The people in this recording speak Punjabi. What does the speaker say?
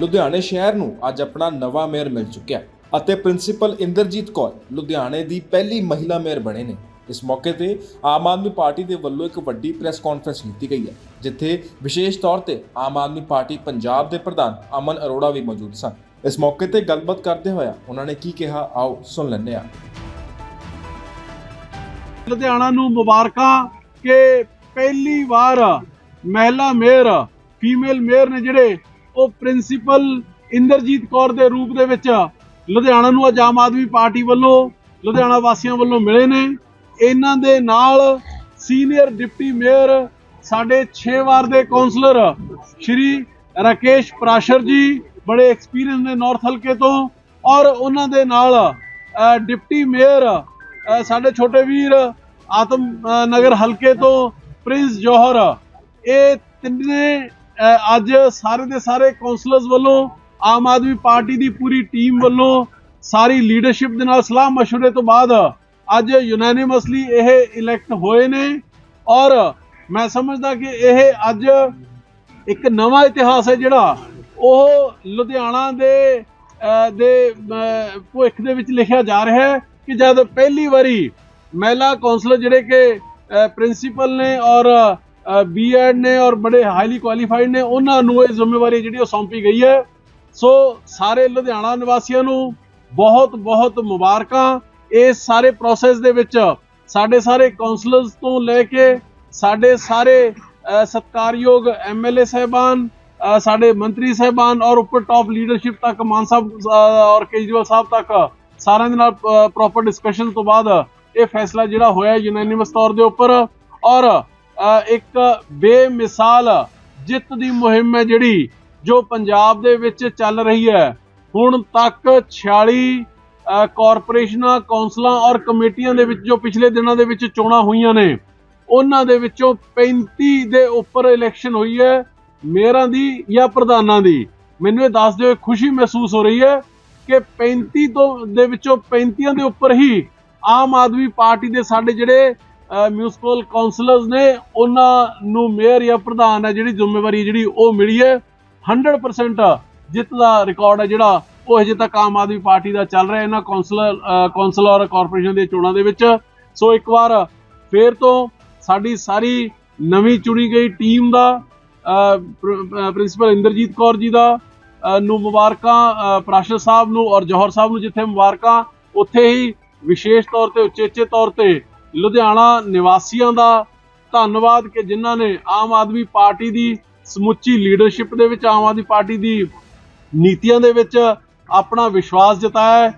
ਲੁਧਿਆਣੇ ਸ਼ਹਿਰ ਨੂੰ ਅੱਜ ਆਪਣਾ ਨਵਾਂ ਮੇਅਰ ਮਿਲ ਚੁੱਕਿਆ ਅਤੇ ਪ੍ਰਿੰਸੀਪਲ ਇੰਦਰਜੀਤ ਕੌਰ ਲੁਧਿਆਣੇ ਦੀ ਪਹਿਲੀ ਮਹਿਲਾ ਮੇਅਰ ਬਣੇ ਨੇ। ਇਸ ਮੌਕੇ ਤੇ ਆਮ ਆਦਮੀ ਪਾਰਟੀ ਦੇ ਵੱਲੋਂ ਇੱਕ ਵੱਡੀ ਪ੍ਰੈਸ ਕਾਨਫਰੰਸ ਕੀਤੀ ਗਈ ਹੈ, ਜਿੱਥੇ ਵਿਸ਼ੇਸ਼ ਤੌਰ ਤੇ ਆਮ ਆਦਮੀ ਪਾਰਟੀ ਪੰਜਾਬ ਦੇ ਪ੍ਰਧਾਨ ਅਮਨ ਅਰੋੜਾ ਵੀ ਮੌਜੂਦ ਸਨ। ਇਸ ਮੌਕੇ ਤੇ ਗੱਲਬਾਤ ਕਰਦੇ ਹੋਇਆ ਉਹਨਾਂ ਨੇ ਕੀ ਕਿਹਾ, ਆਓ ਸੁਣ ਲੈਂਦੇ ਹਾਂ। ਲੁਧਿਆਣਾ ਨੂੰ ਮੁਬਾਰਕਾਂ ਕਿ ਪਹਿਲੀ ਵਾਰ ਮਹਿਲਾ ਮੇਅਰ, ਫੀਮੇਲ ਮੇਅਰ ਨੇ ਜਿਹੜੇ ਉਹ ਪ੍ਰਿੰਸੀਪਲ ਇੰਦਰਜੀਤ ਕੌਰ ਦੇ ਰੂਪ ਦੇ ਵਿੱਚ ਲੁਧਿਆਣਾ ਨੂੰ ਅੱਜ ਆਮ ਆਦਮੀ ਪਾਰਟੀ ਵੱਲੋਂ, ਲੁਧਿਆਣਾ ਵਾਸੀਆਂ ਵੱਲੋਂ ਮਿਲੇ ਨੇ। ਇਹਨਾਂ ਦੇ ਨਾਲ ਸੀਨੀਅਰ ਡਿਪਟੀ ਮੇਅਰ, ਸਾਡੇ 6 ਵਾਰ ਦੇ ਕਾਉਂਸਲਰ ਸ਼੍ਰੀ ਰਾਕੇਸ਼ ਪ੍ਰਾਸ਼ਰ ਜੀ, ਬੜੇ ਐਕਸਪੀਰੀਅੰਸ ਨੇ ਨਾਰਥ ਹਲਕੇ ਤੋਂ ਔਰ ਉਹਨਾਂ ਦੇ ਨਾਲ ਡਿਪਟੀ ਮੇਅਰ ਸਾਡੇ ਛੋਟੇ ਵੀਰ ਆਤਮ ਨਗਰ ਹਲਕੇ ਤੋਂ ਪ੍ਰਿੰਸ ਜੋਹਰ। ਇਹ ਤਿੰਨੇ ਅੱਜ ਸਾਰੇ ਦੇ ਸਾਰੇ ਕਾਉਂਸਲਰਸ ਵੱਲੋਂ ਆਮ ਆਦਮੀ ਪਾਰਟੀ ਦੀ ਪੂਰੀ ਟੀਮ ਵੱਲੋਂ ਸਾਰੀ ਲੀਡਰਸ਼ਿਪ ਦੇ ਨਾਲ ਸਲਾਹ مشورے ਤੋਂ ਬਾਅਦ ਅੱਜ ਯੂਨੈਨਿਮਸਲੀ ਇਹ ਇਲੈਕਟ ਹੋਏ ਨੇ ਔਰ ਮੈਂ ਸਮਝਦਾ ਕਿ ਇਹ ਅੱਜ ਇੱਕ ਨਵਾਂ ਇਤਿਹਾਸ ਹੈ ਜਿਹੜਾ ਉਹ ਲੁਧਿਆਣਾ ਦੇ ਅਹ, ਦੇ ਅਹ, ਭਵਿੱਖ ਦੇ ਵਿੱਚ ਲਿਖਿਆ ਜਾ ਰਿਹਾ ਹੈ ਕਿ ਜਦ ਪਹਿਲੀ ਵਾਰੀ ਮਹਿਲਾ ਕਾਉਂਸਲਰ ਜਿਹੜੇ ਕਿ ਪ੍ਰਿੰਸੀਪਲ ਨੇ ਔਰ ਬੀਐਡ ਨੇ ਔਰ ਬੜੇ ਹਾਈਲੀ ਕੁਆਲੀਫਾਈਡ ਨੇ ਉਹਨਾਂ ਨੂੰ ਇਹ ਜ਼ਿੰਮੇਵਾਰੀ ਜਿਹੜੀ ਉਹ ਸੌਂਪੀ ਗਈ ਹੈ। ਸੋ ਸਾਰੇ ਲੁਧਿਆਣਾ ਨਿਵਾਸੀਆਂ ਨੂੰ ਬਹੁਤ ਬਹੁਤ ਮੁਬਾਰਕਾਂ। ਇਸ ਸਾਰੇ ਪ੍ਰੋਸੈਸ ਦੇ ਵਿੱਚ ਸਾਡੇ ਸਾਰੇ ਕਾਉਂਸਲਰਸ ਤੋਂ ਲੈ ਕੇ ਸਾਡੇ ਸਾਰੇ ਅ, ਸਤਿਕਾਰਯੋਗ ਐਮਐਲਏ ਸਹਿਬਾਨ ਅ, ਸਾਡੇ ਮੰਤਰੀ ਸਹਿਬਾਨ ਔਰ ਉੱਪਰ ਟਾਪ ਲੀਡਰਸ਼ਿਪ ਤੱਕ ਮਾਨ ਸਾਹਿਬ ਔਰ ਕੇਜਰੀਵਾਲ ਸਾਹਿਬ ਤੱਕ ਸਾਰਿਆਂ ਦੇ ਨਾਲ ਪ੍ਰੋਪਰ ਡਿਸਕਸ਼ਨ ਤੋਂ ਬਾਅਦ ਇਹ ਫੈਸਲਾ ਜਿਹੜਾ ਹੋਇਆ ਯੂਨੈਨਿਮਸ ਤੌਰ ਦੇ ਉੱਪਰ ਔਰ ਇੱਕ ਬੇਮਿਸਾਲ ਜਿੱਤ ਦੀ ਮੁਹਿੰਮ ਹੈ ਜਿਹੜੀ, ਜੋ ਪੰਜਾਬ ਦੇ ਵਿੱਚ ਚੱਲ ਰਹੀ ਹੈ। ਹੁਣ ਤੱਕ 46 ਕਾਰਪੋਰੇਸ਼ਨਾਂ, ਕੌਂਸਲਾਂ ਔਰ ਕਮੇਟੀਆਂ ਦੇ ਵਿੱਚ ਜੋ ਪਿਛਲੇ ਦਿਨਾਂ ਦੇ ਵਿੱਚ ਚੋਣਾਂ ਹੋਈਆਂ ਨੇ, ਉਹਨਾਂ ਦੇ ਵਿੱਚੋਂ 35 ਦੇ ਉੱਪਰ ਇਲੈਕਸ਼ਨ ਹੋਈ ਹੈ, ਮੇਅਰਾਂ ਦੀ ਜਾਂ ਪ੍ਰਧਾਨਾਂ ਦੀ। ਮੈਨੂੰ ਇਹ ਦੱਸ ਦਿਓ ਖੁਸ਼ੀ ਮਹਿਸੂਸ ਹੋ ਰਹੀ ਹੈ ਕਿ 35 ਤੋਂ, ਦੇ ਵਿੱਚੋਂ 35 ਦੇ ਉੱਪਰ ਹੀ ਆਮ ਆਦਮੀ ਪਾਰਟੀ ਦੇ ਸਾਡੇ ਜਿਹੜੇ ਮਿਊਨਿਸਪਲ ਕਾਉਂਸਲਰਸ ਨੇ ਉਹਨਾਂ ਨੂੰ ਮੇਅਰ ਜਾਂ ਪ੍ਰਧਾਨ ਹੈ ਜਿਹੜੀ ਜ਼ਿੰਮੇਵਾਰੀ ਜਿਹੜੀ ਉਹ ਮਿਲੀ ਹੈ। 100% ਜਿੱਤ ਦਾ ਰਿਕਾਰਡ ਹੈ ਜਿਹੜਾ। ਉਹ ਹਜੇ ਤੱਕ ਆਮ ਆਦਮੀ ਪਾਰਟੀ ਦਾ ਚੱਲ ਰਿਹਾ ਇਹਨਾਂ ਕਾਉਂਸਲਰ ਕਾਉਂਸਲ ਔਰ ਕਾਰਪੋਰੇਸ਼ਨ ਦੀਆਂ ਚੋਣਾਂ ਦੇ ਵਿੱਚ। ਸੋ ਇੱਕ ਵਾਰ ਫੇਰ ਤੋਂ ਸਾਡੀ ਸਾਰੀ ਨਵੀਂ ਚੁਣੀ ਗਈ ਟੀਮ ਦਾ ਪ੍ਰਿੰਸੀਪਲ ਇੰਦਰਜੀਤ ਕੌਰ ਜੀ ਦਾ ਨੂੰ ਮੁਬਾਰਕਾਂ ਅ, ਪ੍ਰਾਸ਼ਰ ਸਾਹਿਬ ਨੂੰ ਔਰ ਜੋਹਰ ਸਾਹਿਬ ਨੂੰ ਜਿੱਥੇ ਮੁਬਾਰਕਾਂ ਉੱਥੇ ਹੀ ਵਿਸ਼ੇਸ਼ ਤੌਰ ਤੇ ਉਚੇਚੇ ਤੌਰ ਤੇ ਲੁਧਿਆਣਾ ਨਿਵਾਸੀਆਂ ਦਾ ਧੰਨਵਾਦ ਕਿ ਜਿਨ੍ਹਾਂ ਨੇ ਆਮ ਆਦਮੀ ਪਾਰਟੀ ਦੀ ਸਮੁੱਚੀ ਲੀਡਰਸ਼ਿਪ ਦੇ ਵਿੱਚ, ਆਮ ਆਦਮੀ ਪਾਰਟੀ ਦੀ ਨੀਤੀਆਂ ਦੇ ਵਿੱਚ ਆਪਣਾ ਵਿਸ਼ਵਾਸ ਜਤਾਇਆ